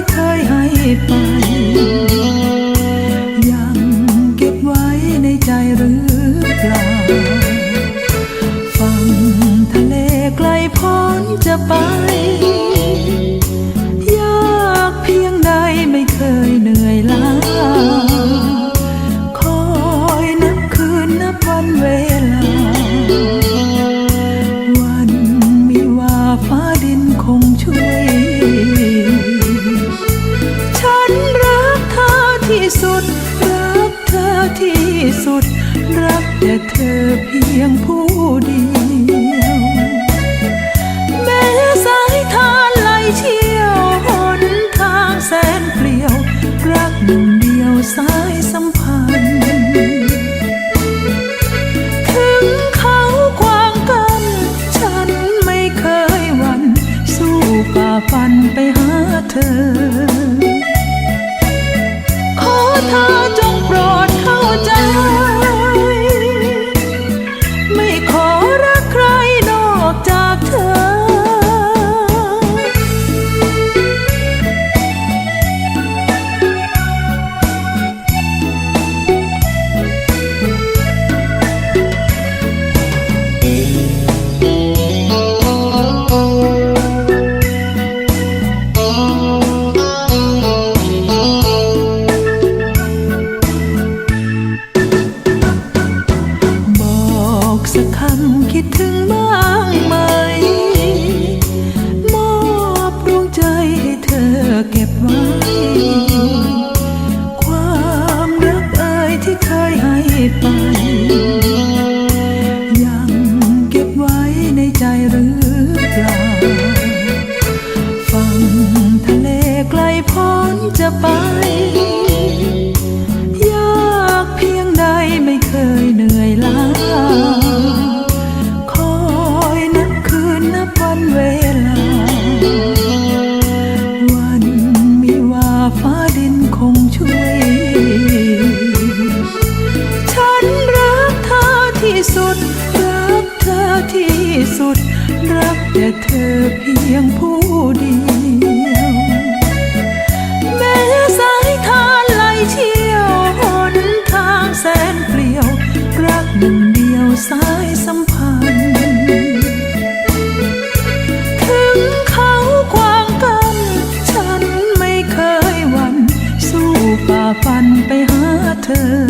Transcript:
ที่เคยให้ไป สุด รักเธอที่สุด รักแต่เธอเพียงผู้เดียวแม้สายทานไหลเชี่ยวหนทางแสนเปลี่ยว รักหนึ่งเดียวสายสัมพันธ์ฝันไปหาเธอ ที่สุด รักแต่เธอเพียงผู้เดียวแม้สายทานไหลเชี่ยวหนทางแสนเปลี่ยว รักหนึ่งเดียวสายสัมพันธ์ถึงเขาควางกันฉันไม่เคยหวันสู้ฝ่าฟันไปหาเธอ